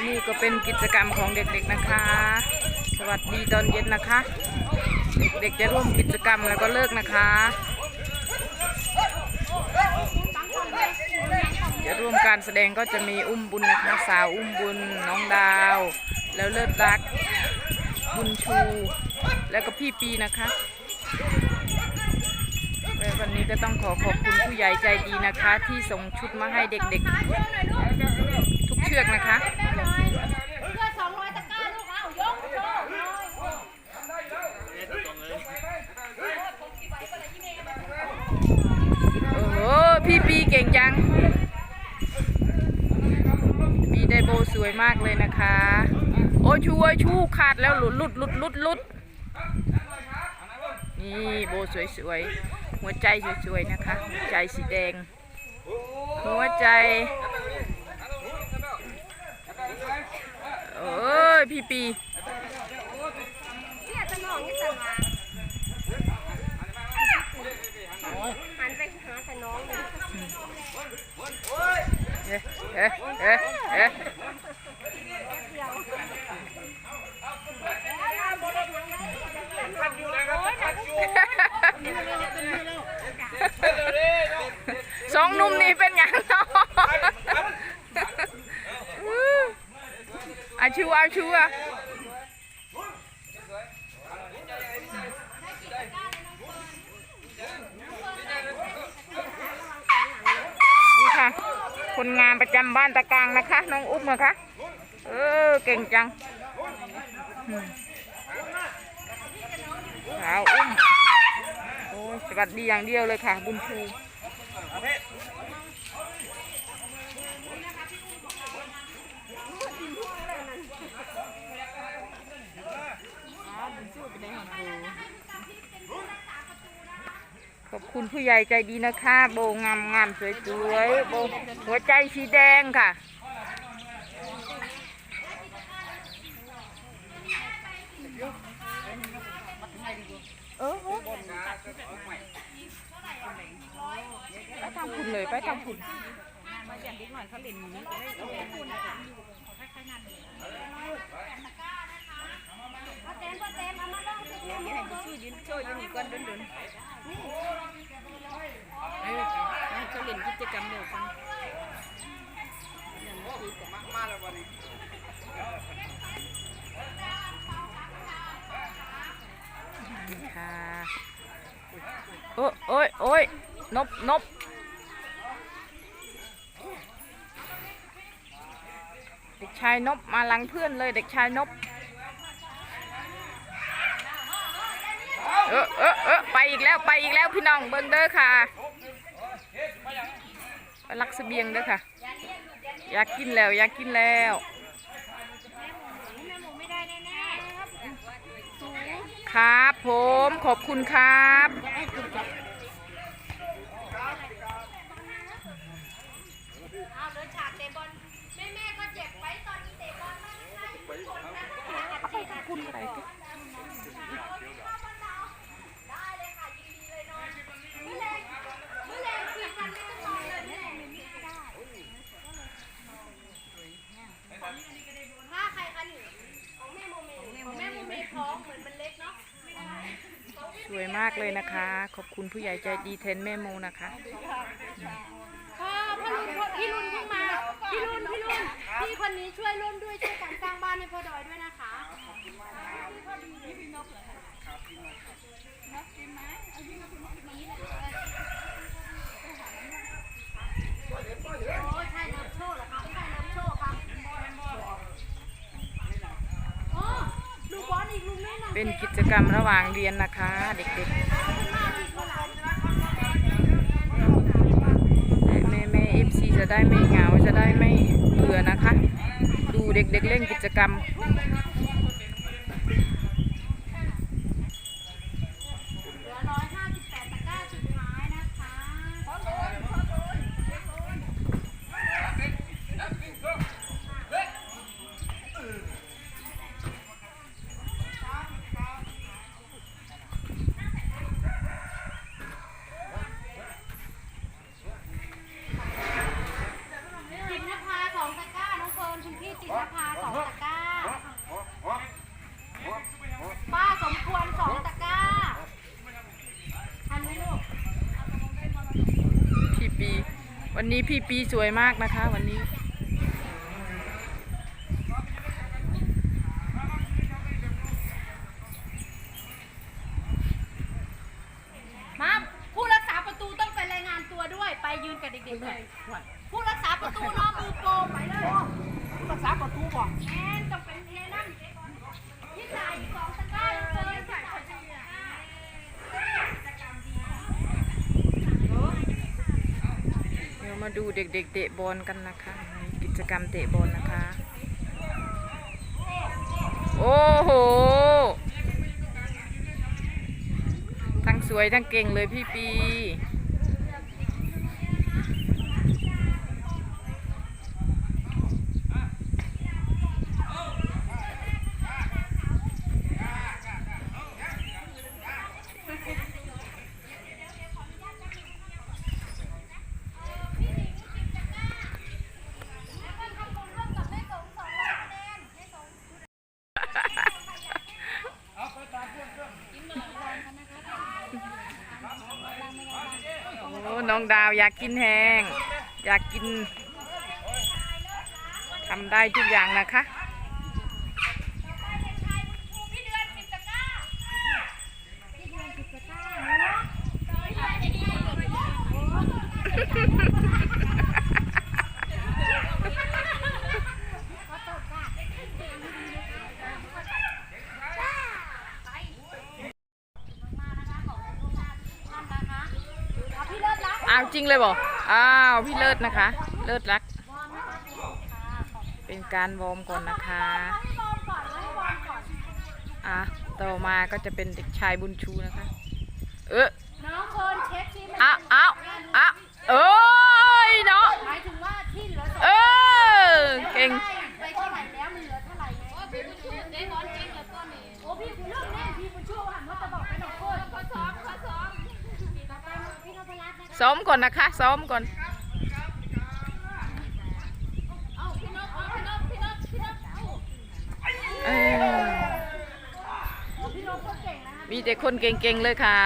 นี่ก็เป็นกิจกรรมของเด็กๆนะคะ สวัสดีตอนเย็นนะคะ เด็กๆจะร่วมกิจกรรมแล้วก็เลิกนะคะ จะร่วมการแสดงก็จะมีอุ้มบุญนะคะ สาวอุ้มบุญน้องดาว แล้วเลิศรัก บุญชู แล้วก็พี่ปีนะคะและ วันนี้ก็ต้องขอขอบคุณผู้ใหญ่ใจดีนะคะ ที่ส่งชุดมาให้เด็กๆ ทุกเชือกนะคะเอองร้อยตะกร้าลูกเอายกโอ้โหพี่ปีเก่งจังปีได้โบสวยมากเลยนะคะ โอ้ชูโอ้ยชูขาดแล้วหลุดหลุดหลุดหลุดหลุด นี่โบสวยๆ หัวใจสวยๆ นะคะหัวใจสีแดง หัวใจ โอ้ย พี่ปีเนี่ยสมองนี่สมองหันไปหาแต่น้องเลยเอ๊ะเอ๊ะเอ๊ะเอ๊ะ สองนุ่มนี่เป็นอย่างเนาะอาชูอาชูอะนี่ค่ะ คนงานประจำบ้านตะกลางนะคะ น้องอุ้มนะคะ เออ เก่งจัง อืมสาวอุ้มโอ้ยสวัสดีอย่างเดียวเลยค่ะ บุญชูขอบคุณผู้ใหญ่ใจดีนะคะ โบงามงามสวยสวยๆโบหัวใจสีแดงค่ะ เออไป ทำคุณเลยไปทำคุณเอาเต็มเอาเต็มเอามาลองสิเดี๋ยวให้ผู้ช่วยยืนช่วยยืนอีกก่อนดุนๆเออให้เขาเล่นกิจกรรมเดียวกันนี่ค่ะโอ้โอ้ยโอ้ยนบนบ เด็กชายนบมาลังเพื่อนเลยเด็กชายนบเออเออเออไปอีกแล้วไปอีกแล้วพี่น้องเบิ้งเด้อค่ะไปลักเสบียงเด้อค่ะ อยากกินแล้วอยากกินแล้วครับผมขอบคุณครับ เอาเดินฉากเตะบอลแม่แม่ก็เจ็บไว้ตอนนี้เตะบอลมากใช่คนนะ คุณอะไรกัน ได้เลยค่ะยินดีเลยเนาะเมื่อแรงเมื่อแรงคุยกันไม่ต้องนอนเลยแม่ไม่ได้ว่าใครคะหนูของแม่โมเมของแม่โมเมท้องเหมือนมันเล็กเนาะไม่ได้ สวยมาก เลยนะคะ ขอบคุณผู้ใหญ่ใจดีแทนแม่โมนะคะพ่อพ่อลุนพ่อพี่ลุนเพิ่งมา พี่ลุนพี่ลุนพี่คนนี้ช่วยร่วมด้วยช่วยกันสร้างบ้านให้พ่อดอยด้วยนะคะโอ้ใช่น้ำโชคเหรอคะไม่ใช่น้ำโชคครับโอ้ลูกบอลอีกลุงแม่หน่อย เป็นกิจกรรมระหว่างเรียนนะคะ เด็กๆแม่แม่เอฟซีจะได้ไม่เหงาจะได้ไม่เบื่อนะคะ ดูเด็กๆเล่นกิจกรรม เหลือร้อยห้าสิบแปดตะกร้าสุดท้ายนะคะ จิบนะคะ นี้พี่ปีสวยมากนะคะ วันนี้ มาผู้รักษาประตูต้องไปรายงานตัวด้วย ไปยืนกับเด็กๆเลยผู้รักษาประตูเน้องมือโปรไปเลยรักษาประตูบ่แอนต้องเป็นเทนั่นที่ใส่สองตะกร้าเลยใส่พอดีอะ เดี๋ยว มาดูเด็กๆเตะบอลกันนะคะกิจกรรมเตะบอลนะคะ โอ้โห ทั้งสวยทั้งเก่งเลยพี่ปี โอ้ น้องดาวอยากกินแห้ง อยากกินทำได้ทุกอย่างนะคะ พี่เดือนสิบตะกร้าพี่เดือนสิบตะกร้าเนาะขอตบค่ะมานะคะขอบคุณทุกท่านท่านนะคะเอาพี่เลิศรัก อ้าวจริงเลยบอกอ้าวพี่เลิศนะคะ เลิศรักวอร์มนะคะค่ะขอบคุณเป็นการวอร์มก่อนนะคะให้วอร์มก่อนให้วอร์มก่อนอะต่อมาก็จะเป็นเด็กชายบุญชูนะคะ เออน้องเฟิร์นเช็คซิมันอ้าวอ้าวอ้าวเอ้ยเนาะหมายถึงว่าที่เหลือสองเออเก่ง ซ้อมก่อนนะคะ ซ้อมก่อนเอาพี่นพเอาพี่นพพี่นพพี่นพเอาเออพี่นพก็เก่งนะคะมีแต่คนเก่งๆเลยค่ะ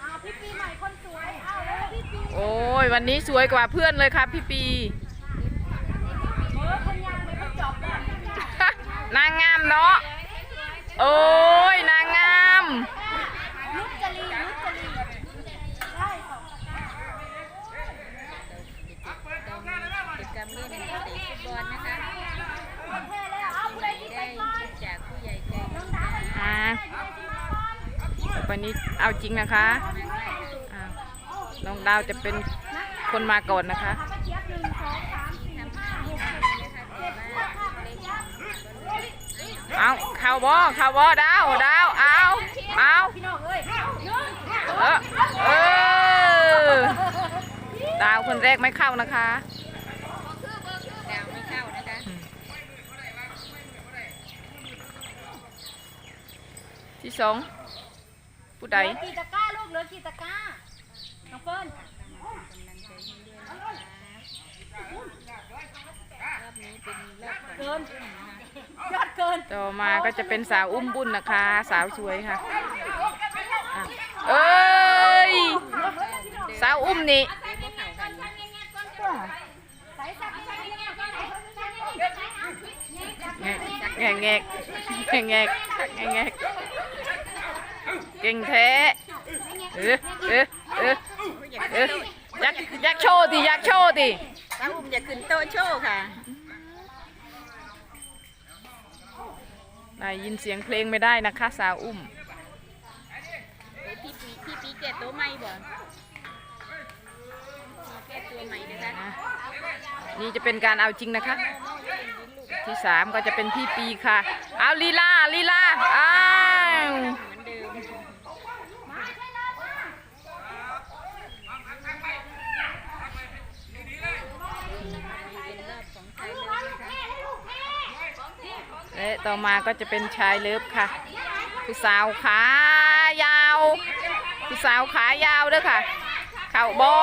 เอาพี่ปีใหม่คนสวยเอาแล้วพี่ปีโอ้ย วันนี้สวยกว่าเพื่อนเลยค่ะพี่ปีเออคนยางไม่ต้องจอบเลยนางงามเนาะ โอ้ย นางงาม นุชจรีนุชจรีได้สอง กิจกรรมเล่นเตะฟุตบอลนะคะ คนแท้แล้วเอาผู้ใดที่ไป ได้ ก่อน จากผู้ใหญ่ใจดี น้องดาวไป อ่า วันนี้เอาจริง นะคะอ่าน้องดาวจะเป็นคนมาก่อนนะคะป้าเจี๊ยบหนึ่งสองสามสี่ห้าหกเจ็ดเจ็ดค่ะป้าเจี๊ยบเอาเข่าบอเข่าบอดาวดาวเอาเอาพี่น้องเอ้ยหนึ่งเออเออดาวคนแรกไม่เข้านะคะดาวไม่เข้านะคะที่สองผู้ใด เหลือกี่ตะกร้าลูกเลือกี่ตะกร้า น้องเฟิร์นรอบนี้เป็นรอบเกิน ยอดเกิน ต่อมาก็จะเป็นสาวอุ้มบุญนะคะ สาวสวยค่ะอะเอ้ย สาวอุ้มนี่เตะบ่เข่ากันใส่สักใส่ใส่ใส่ใส่ใส่แงกแงกแงกแงกแงกแงกเก่งแท้ เออเออเออเอออยากอยากโชว์ดิอยากโชว์ดิป้าอุ้มจะขึ้นโต๊ะโชว์ค่ะได้ยินเสียงเพลงไม่ได้นะคะ สาวอุ้มเอ้ยพี่ปีพี่ปีแก่ตัวใหม่บ่พี่แก่ตัวใหม่นะคะอะนี่จะเป็นการเอาจริงนะคะ ที่สามก็จะเป็นพี่ปีค่ะ เอาลีลาลีลาอ้าว เหมือนเดิมเป็นรอบของไทยเลยนะคะ และต่อมาก็จะเป็นชายเลิฟค่ะ ผู้สาวขายาว ผู้สาวขายาวด้อค่ะ เข่าบอ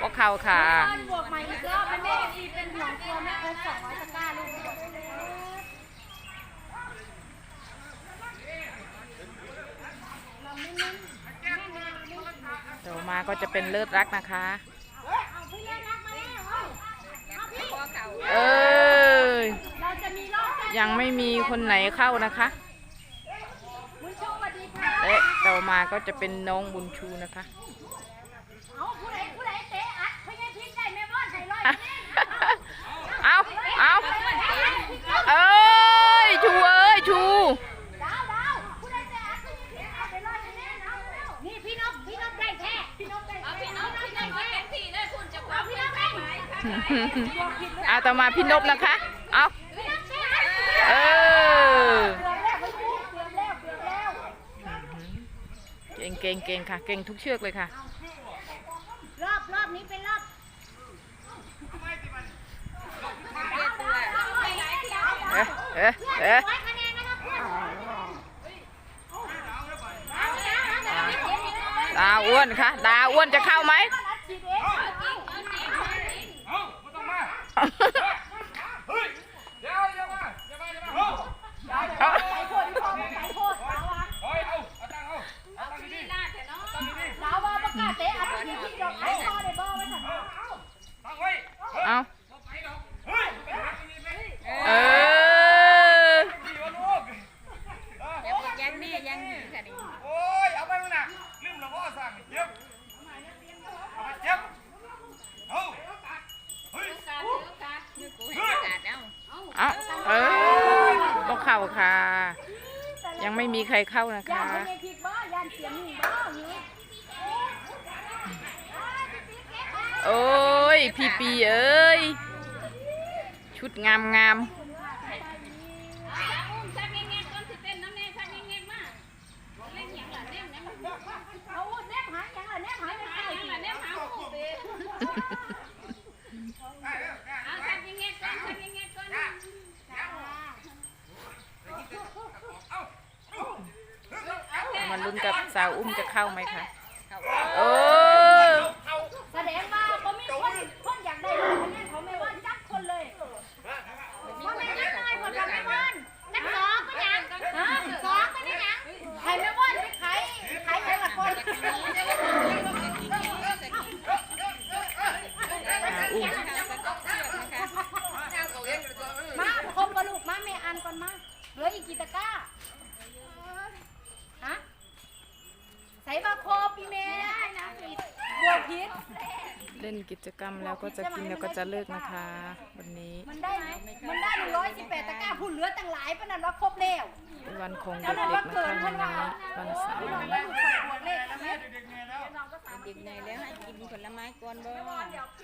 บอเข่าค่ะบวกใหม่อีกรอบเป็นแม่ดีเป็นห่วงกลัวไม่ครบสองร้อยตะกร้าลูกต่อมาก็จะเป็นเลิศรักนะคะ เออ ยังไม่มีคนไหนเข้านะคะและต่อมาก็จะเป็นน้องบุญชูนะคะเอาเอาเอ้ย ชูเอ้ย ชูดาวดาตะอัดไม่ใช่พริกเอาพี่นพแท้พี่นกได้เอาแท้พี่น้องพี่น้องก็เป็นพี่ได้คุณจะความพี่พี่นน้อกงได้ได้เอาต่อมาพี่นบนะคะ เอา พี่นกได้อัด เออ เก่งเก่งเก่งค่ะ เก่งทุกเชือกเลยค่ะ รอบรอบนี้เป็นรอบเอ๊เอ๊เอ๊ดาอ้วนค่ะ ดาอ้วนจะเข้าไหม อัดฉีดเอง เอ้าไม่ต้องมา เฮ้ย เดี๋ยวเดี๋ยวมาเดี๋ยวมาเดี๋ยวมาเฮ้ย ใส่โคตรพี่พ่อใส่โคตรดาวอะ เฮ้ยเอาเอาตั้งเอาเอาตั้งดี หน้าแต่น้อง ๆตั้งดี ดาวว่าประกาศเตะอัดฉีดที่ดอกไอ้พ่อได้บ่ไว้สั่น ๆตั้งไว้ เอา เอาไปดอกเฮ้ยไปหาตรงนี้ไป เออ ดีวะลูกเออ อย่าบอกยังแม่ยังดีค่ะนี่ โอ้ย เอาไปมั้งน่ะลืมแล้วว่าสั่งเจ็บเอาไปเจ็บเอาเฮ้ย การเลือกการนึกกูเห็นกระดาษเอา เอาเออต้องเข้าค่ะ ยังไม่มีใครเข้านะยาคะนเป็นผิดบ่ยานเสียงหนึ่งบ่อย่โอ้ย พี่ปีเอ้ย ชุดงามงามเงี้ยๆก้นสิเต้นน้ำแน่ชักเงี้ยๆมากเล่นอย่างละเน่มน้ำเอาแนบหายยังล่ะแนบหายไม่ใช่ย่างละเน่มหาหูเด้เอาชักเงี้ยๆก้นชัก มาลุ้นกับสาวอุ้มจะเข้าไหมคะโอ้ แสดงว่าเขามีคนคนอยากได้คะแนนเขาไม่ว่าจักคนเลยเพราะไม่จักน้อยคนกับไม่ว่านจักสองก็ยังฮะสองก็นี่ยังใครไม่ว่านไปขายขายยังละคน สาวอุ้ม มาครบกระลูกมาแม่อันก่อนมาเหลืออีกกี่ตะกร้าฮะใส่บาโครบพี่เมย์ได้นะผิดบวกผิด เล่น กิจกรรมแล้วก็จะกินแล้วก็จะเลิกนะคะ วันนี้มันได้ไหมมันได้หนึ่งร้อยสิบแปดตะกร้าพูดเหลือตั้งหลายปะนั่นว่าครบแล้วเป็นวันของเด็กๆนะคะวันนี้วันเสาร์พี่น้องนะก็ถูกใส่บวกเลขนะแม่เด็กๆเนี่ยแล้วเด็กเหนื่อยแล้วให้กินผลไม้ก่อนบ่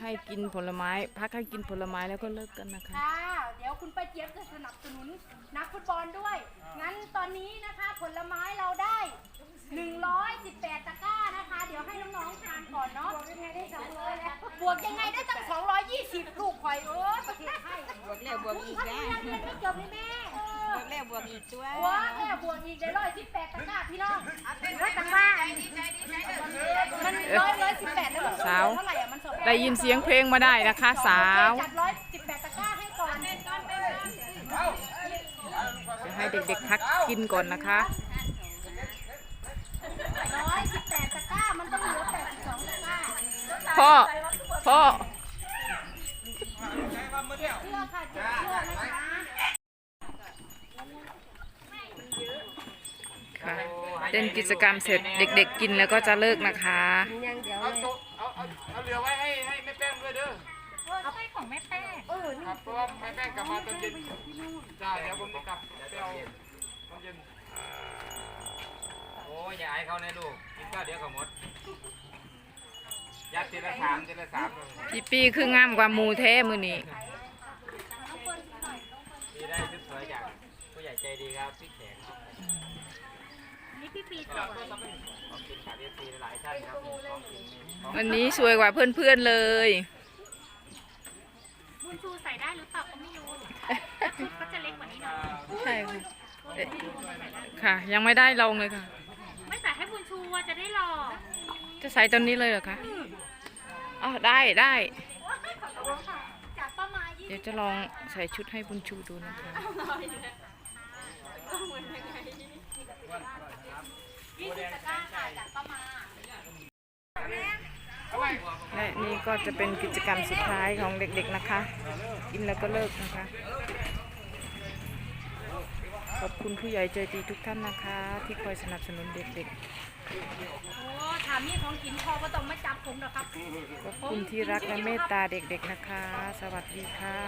ให้กินผลไม้พักให้กินผลไม้แล้วก็เลิกกันนะคะค่ะเดี๋ยวคุณป้าเจี๊ยบจะสนับสนุนนักฟุตบอลด้วย งั้นตอนนี้นะคะผลไม้เราได้ 118 ตะกร้านะคะ เดี๋ยวให้น้องๆทานก่อนเนาะบวกยังไงได้200แล้วบวกยังไงได้ตั้ง220 ลูกข่อยเออประเทศไทยบวกแล้วบวกอีกพันนะเรียนเรียนไม่จบนี่แม่เออบวกแล้วบวกอีกตัวบวกแม่บวกอีกได้ร้อยสิบแปดตะกร้าพี่น้องร้อยตะกร้ามันร้อยร้อยสิบแปดแล้วมันสาวเท่าไหร่อะมันสองได้ยินเสียงเพลงมาได้นะคะ สาวจัดร้อยสิบแปดตะกร้าให้ก่อนจะให้เด็กๆพักกินก่อนนะคะร้อยสิบแปดตะกร้ามันต้องเหลือแปดสิบสองตะกร้าพ่อ พ่อเมื่อเดียวเชื่อค่ะเจ็บเชื่อนะคะค่ะเล่นกิจกรรมเสร็จเด็กๆกินแล้วก็จะเลิกนะคะเอาโต๊ะเอาเอาเอาเหลือไว้ให้ให้แม่แป้งด้วยเด้อเอาไปของแม่แป้ง เออนี่ครับเพราะว่าแม่แป้งกลับมาตอนเย็นจ้าเดี๋ยวผมจะกลับไปเอาตอนเย็นโอ้ยอย่าให้เขาในลูกกินข้าวเดี๋ยวก็หมด ยัดทีละสามทีละสามเลยพี่ปีคืองามกว่าหมูแท้มือนี้ดีได้ชุดสวยจากผู้ใหญ่ใจดีครับพี่แขกครับนี่พี่ปีก็ขอบคุณขาเอฟซีหลายท่านครับของกินของวันนี้สวยกว่าเพื่อนๆเลย บุญชูใส่ได้หรือเปล่าก็ไม่รู้ชุดก็จะเล็กกว่านี้หน่อยใช่ค่ะเอ๊ะค่ะ ยังไม่ได้ลองเลยค่ะ ไม่ใส่ให้บุญชูว่าจะได้รอจะใส่ตอนนี้เลยเหรอคะอ๋ อได้ได้จากป้ามายี่เดี๋ยวจะลองใส่ชุดให้บุญชูดูนะคะยี่สิบตะกร้าค่ะจากป้ามาและนี่ก็จะเป็นกิจกรรมสุดท้ายของเด็กๆนะคะ กินแล้วก็เลิกนะคะข อบคุณผู้ใหญ่ใจดีทุกท่านนะคะ ที่คอยสนับสนุนเด็กโอ้ถามนี่ของกินพอก็ต้องมาจับผมหรอกครับ ๆ ขอบคุณที่รักและเมตตาเด็กๆนะคะ สวัสดีค่ะ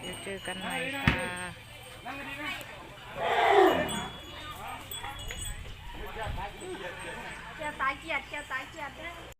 เดี๋ยวเจอกันใหม่ค่ะ เกียร์สายเกียร์เกียร์สายเกียร์